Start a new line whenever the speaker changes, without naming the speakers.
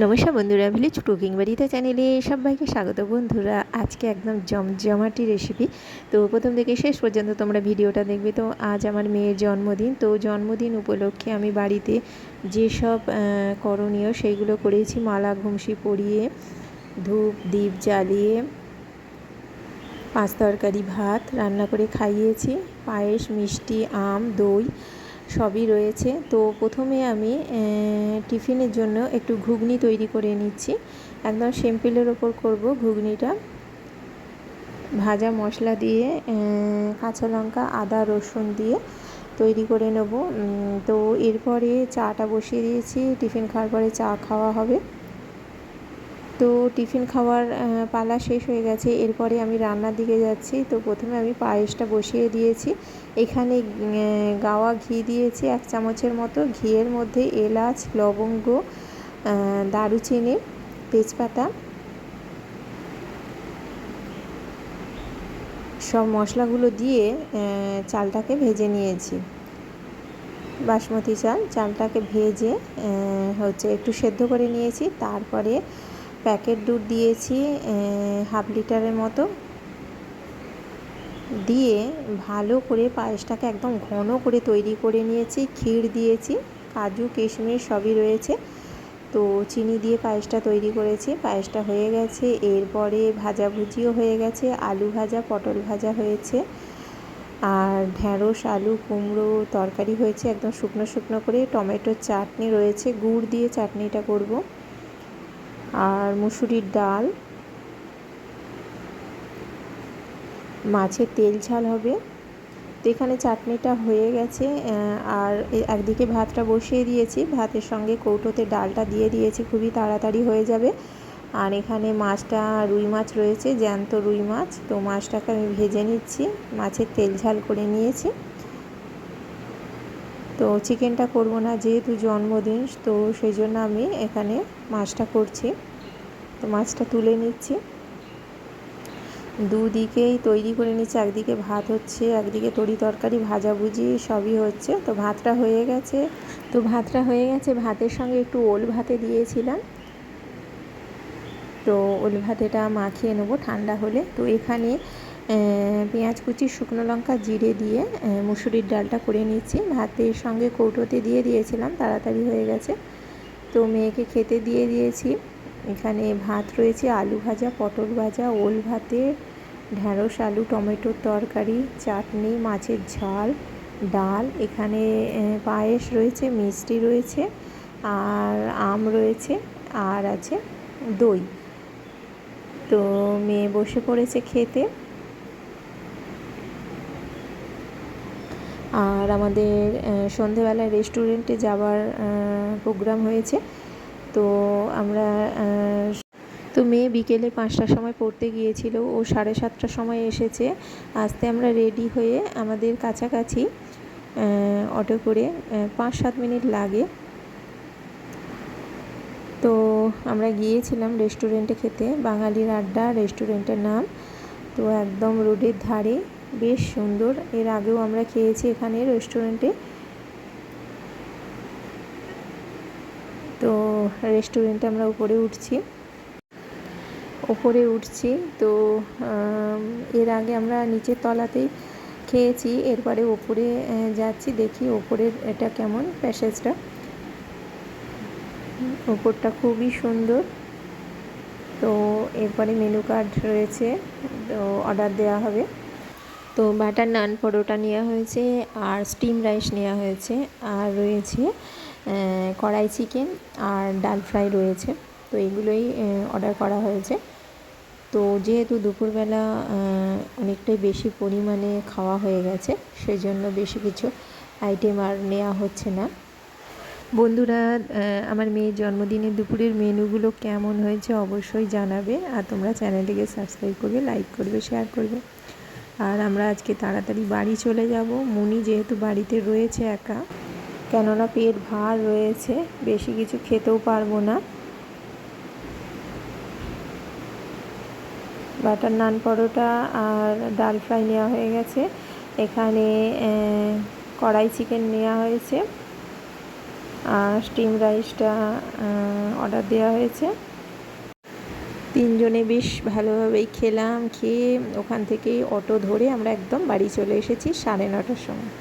নমস্কার বন্ধুরা village cooking বাড়িতে চ্যানেলে সবাইকে স্বাগত বন্ধুরা। আজকে একদম জমজমাটি রেসিপি তো প্রথম থেকে শেষ পর্যন্ত তোমরা ভিডিওটা দেখবে। তো আজ আমার মেয়ের জন্মদিন। তো জন্মদিন উপলক্ষে আমি বাড়িতে যেসব করণীয় সেইগুলো করেছি। মালা, ঘুমসি পরিয়ে, ধূপ দ্বীপ জ্বালিয়ে, পাঁচ তরকারি ভাত রান্না করে খাইয়েছি। পায়েস, মিষ্টি, আম, দই সবই রয়েছে। তো প্রথমে আমি টিফিনের জন্য একটু ঘুগনি তৈরি করে নিচ্ছি। একদম সিম্পলের ওপর করব ঘুগনিটা। ভাজা মশলা দিয়ে কাঁচা লঙ্কা, আদা, রসুন দিয়ে তৈরি করে নেব। তো এরপরে চাটা বসিয়ে দিয়েছি। টিফিন খাওয়ার পরে চা খাওয়া হবে। তো টিফিন খাওয়ার পালা শেষ হয়ে গেছে, এরপরে আমি রান্নার দিকে যাচ্ছি। তো প্রথমে আমি পায়েসটা বসিয়ে দিয়েছি। এখানে গাওয়া ঘি দিয়েছি এক চামচের মতো। ঘিয়ের মধ্যে এলাচ, লবঙ্গ দারুচিনি, তেজপাতা সব মশলাগুলো দিয়ে চালটাকে ভেজে নিয়েছি। বাসমতি চাল, চালটাকে ভেজে হচ্ছে একটু সেদ্ধ করে নিয়েছি। তারপরে প্যাকেট দুধ দিয়েছি হাফ লিটারের মতো। দিয়ে ভালো করে পায়েসটাকে একদম ঘন করে তৈরি করে নিয়েছি, ক্ষীর দিয়েছি, কাজু, কিশমিশ সবই রয়েছে। তো চিনি দিয়ে পায়েসটা তৈরি করেছি, পায়েসটা হয়ে গেছে। এরপরে ভাজাভুজিও হয়ে গেছে, আলু ভাজা, পটল ভাজা হয়েছে। আর ঢ্যাঁড়স, আলু, কুমড়ো তরকারি হয়েছে, একদম শুকনো শুকনো করে। টমেটোর চাটনি রয়েছে, গুড় দিয়ে চাটনিটা করব। আর মুসুরির ডাল। মাছের তেল ঝাল হবে। তো এখানে চাটনিটা হয়ে গেছে আর একদিকে ভাতটা বসিয়ে দিয়েছি। ভাতের সঙ্গে কৌটোতে ডালটা দিয়ে দিয়েছি, খুবই তাড়াতাড়ি হয়ে যাবে। আর এখানে মাছটা রুই মাছ রয়েছে, জ্যান্ত রুই মাছ। তো মাছটাকে আমি ভেজে নিচ্ছি, মাছের তেল ঝাল করে নিয়েছি। তো চিকেনটা করব না, যেহেতু জন্মদিন, তো সেই জন্য আমি এখানে মাছটা করছি। তো মাছটা তুলে নিচ্ছি। দুদিকেই তৈরি করে নিচ্ছে, একদিকে ভাত হচ্ছে, একদিকে তরি তরকারি ভাজাভুজি সবই হচ্ছে। তো ভাতটা হয়ে গেছে। তো ভাতটা হয়ে গেছে, ভাতের সঙ্গে একটু ওল ভাতে দিয়েছিলাম। তো ওল ভাতেটা মাখিয়ে নেব ঠান্ডা হলে। তো এখানে পেঁয়াজ কুচি, শুকনো লঙ্কা, জিরে দিয়ে মুসুরির ডালটা করে নিচ্ছি ভাতের সঙ্গে কৌটোতে দিয়ে দিয়েছিলাম, তাড়াতাড়ি হয়ে গেছে। তো মেয়েকে খেতে দিয়ে দিয়েছি। এখানে ভাত রয়েছে, আলু ভাজা, পটল ভাজা, ওল ভাতে, ঢ্যাঁড়স, আলু, টমেটোর তরকারি, চাটনি, মাছের ঝাল, ডাল। এখানে পায়েস রয়েছে, মিষ্টি রয়েছে, আর আম রয়েছে, আর আছে দই। তো মেয়ে বসে পড়েছে খেতে। আর আমাদের সন্ধেবেলায় রেস্টুরেন্টে যাওয়ার প্রোগ্রাম হয়েছে। তো আমরা তো মেয়ে বিকেলে পাঁচটার সময় পড়তে গিয়েছিল। ও সাড়ে সাতটার সময় এসেছে। আসতে আমরা রেডি হয়ে আমাদের কাছাকাছি অটো করে পাঁচ সাত মিনিট লাগে। তো আমরা গিয়েছিলাম রেস্টুরেন্টে খেতে। বাঙালির আড্ডা, রেস্টুরেন্টের নাম। তো একদম রোডের ধারে বেশ সুন্দর। এর আগেও আমরা খেয়েছি এখানে রেস্টুরেন্টে তো রেস্টুরেন্টে আমরা উপরে উঠছি। ওপরে উঠছি, তো এর আগে আমরা নিচের তলাতেই খেয়েছি, এরপরে ওপরে যাচ্ছি, দেখি ওপরের এটা কেমন প্যাসেজটা ওপরটা খুবই সুন্দর। তো, এরপরে মেনু কার্ড রয়েছে, তো অর্ডার দেওয়া হবে। তো বাটার নান পরোটা নেওয়া হয়েছে আর স্টিম রাইস নেওয়া হয়েছে। আর রয়েছে কড়াই চিকেন আর ডাল ফ্রাই রয়েছে। তো এগুলোই অর্ডার করা হয়েছে। তো যেহেতু দুপুরবেলা অনেকটাই বেশি পরিমাণে খাওয়া হয়ে গেছে, সেজন্য বেশি কিছু আইটেম আর নেওয়া হচ্ছে না। বন্ধুরা আমার মেয়ের জন্মদিনের দুপুরের মেনুগুলো কেমন হয়েছে অবশ্যই জানাবে। আর তোমরা চ্যানেলটিকে সাবস্ক্রাইব করবে লাইক করবে শেয়ার করবে। আর আমরা আজকে তাড়াতাড়ি বাড়ি চলে যাব। মুনি যেহেতু বাড়িতে রয়েছে একা, কেননা পেট ভার রয়েছে, বেশি কিছু খেতেও পারব না। বাটার নান পরোটা আর ডাল ফ্রাই নেওয়া হয়ে গেছে। এখানে কড়াই চিকেন নেওয়া হয়েছে। আর স্টিম রাইসটা অর্ডার দেওয়া হয়েছে। তিনজনে বেশ ভালোভাবেই খেলাম, খেয়ে ওখান থেকেই অটো ধরে আমরা একদম বাড়ি চলে এসেছি সাড়ে নটার সময়।